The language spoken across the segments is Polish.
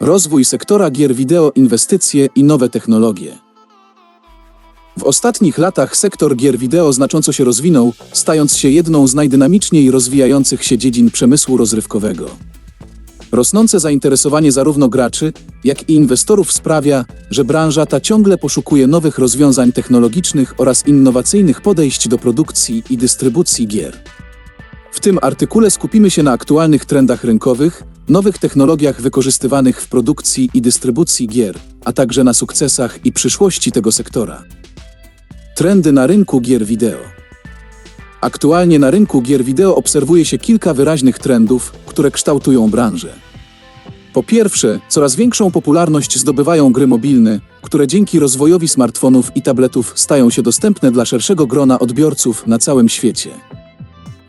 Rozwój sektora gier wideo, inwestycje i nowe technologie. W ostatnich latach sektor gier wideo znacząco się rozwinął, stając się jedną z najdynamiczniej rozwijających się dziedzin przemysłu rozrywkowego. Rosnące zainteresowanie zarówno graczy, jak i inwestorów sprawia, że branża ta ciągle poszukuje nowych rozwiązań technologicznych oraz innowacyjnych podejść do produkcji i dystrybucji gier. W tym artykule skupimy się na aktualnych trendach rynkowych, nowych technologiach wykorzystywanych w produkcji i dystrybucji gier, a także na sukcesach i przyszłości tego sektora. Trendy na rynku gier wideo. Aktualnie na rynku gier wideo obserwuje się kilka wyraźnych trendów, które kształtują branżę. Po pierwsze, coraz większą popularność zdobywają gry mobilne, które dzięki rozwojowi smartfonów i tabletów stają się dostępne dla szerszego grona odbiorców na całym świecie.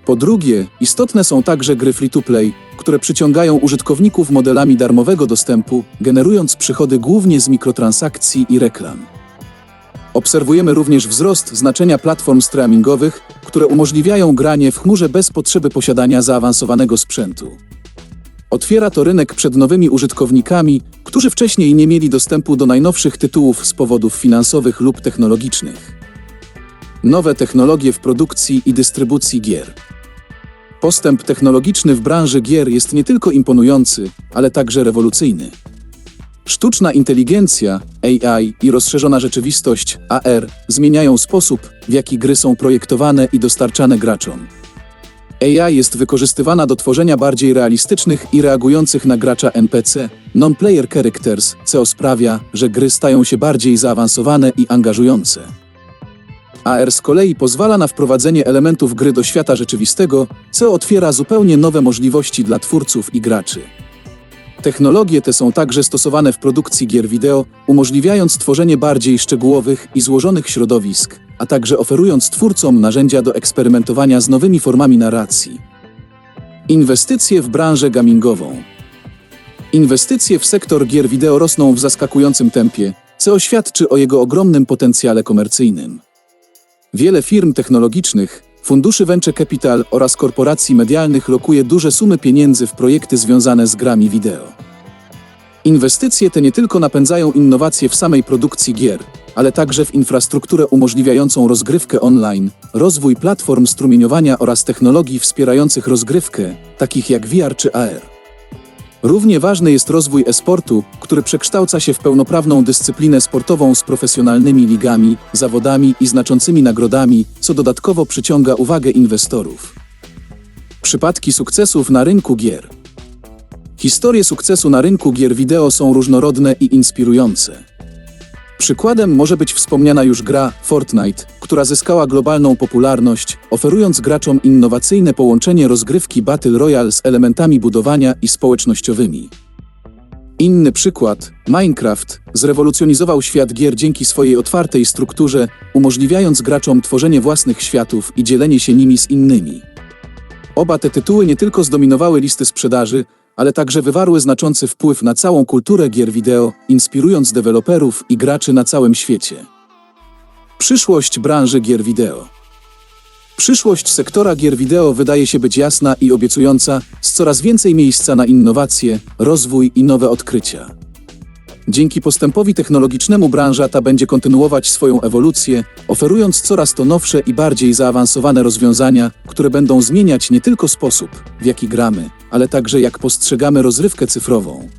Po drugie, istotne są także gry free-to-play, które przyciągają użytkowników modelami darmowego dostępu, generując przychody głównie z mikrotransakcji i reklam. Obserwujemy również wzrost znaczenia platform streamingowych, które umożliwiają granie w chmurze bez potrzeby posiadania zaawansowanego sprzętu. Otwiera to rynek przed nowymi użytkownikami, którzy wcześniej nie mieli dostępu do najnowszych tytułów z powodów finansowych lub technologicznych. Nowe technologie w produkcji i dystrybucji gier. Postęp technologiczny w branży gier jest nie tylko imponujący, ale także rewolucyjny. Sztuczna inteligencja, AI i rozszerzona rzeczywistość, AR, zmieniają sposób, w jaki gry są projektowane i dostarczane graczom. AI jest wykorzystywana do tworzenia bardziej realistycznych i reagujących na gracza NPC, non-player characters, co sprawia, że gry stają się bardziej zaawansowane i angażujące. AR z kolei pozwala na wprowadzenie elementów gry do świata rzeczywistego, co otwiera zupełnie nowe możliwości dla twórców i graczy. Technologie te są także stosowane w produkcji gier wideo, umożliwiając tworzenie bardziej szczegółowych i złożonych środowisk, a także oferując twórcom narzędzia do eksperymentowania z nowymi formami narracji. Inwestycje w branżę gamingową. Inwestycje w sektor gier wideo rosną w zaskakującym tempie, co świadczy o jego ogromnym potencjale komercyjnym. Wiele firm technologicznych, funduszy venture capital oraz korporacji medialnych lokuje duże sumy pieniędzy w projekty związane z grami wideo. Inwestycje te nie tylko napędzają innowacje w samej produkcji gier, ale także w infrastrukturę umożliwiającą rozgrywkę online, rozwój platform strumieniowania oraz technologii wspierających rozgrywkę, takich jak VR czy AR. Równie ważny jest rozwój e-sportu, który przekształca się w pełnoprawną dyscyplinę sportową z profesjonalnymi ligami, zawodami i znaczącymi nagrodami, co dodatkowo przyciąga uwagę inwestorów. Przypadki sukcesów na rynku gier. Historie sukcesu na rynku gier wideo są różnorodne i inspirujące. Przykładem może być wspomniana już gra Fortnite, która zyskała globalną popularność, oferując graczom innowacyjne połączenie rozgrywki Battle Royale z elementami budowania i społecznościowymi. Inny przykład, Minecraft, zrewolucjonizował świat gier dzięki swojej otwartej strukturze, umożliwiając graczom tworzenie własnych światów i dzielenie się nimi z innymi. Oba te tytuły nie tylko zdominowały listy sprzedaży, ale także wywarły znaczący wpływ na całą kulturę gier wideo, inspirując deweloperów i graczy na całym świecie. Przyszłość branży gier wideo. Przyszłość sektora gier wideo wydaje się być jasna i obiecująca, z coraz więcej miejsca na innowacje, rozwój i nowe odkrycia. Dzięki postępowi technologicznemu branża ta będzie kontynuować swoją ewolucję, oferując coraz to nowsze i bardziej zaawansowane rozwiązania, które będą zmieniać nie tylko sposób, w jaki gramy, ale także jak postrzegamy rozrywkę cyfrową.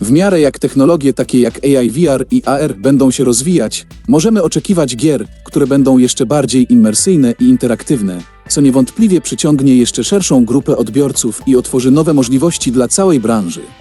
W miarę jak technologie takie jak AI, VR i AR będą się rozwijać, możemy oczekiwać gier, które będą jeszcze bardziej imersyjne i interaktywne, co niewątpliwie przyciągnie jeszcze szerszą grupę odbiorców i otworzy nowe możliwości dla całej branży.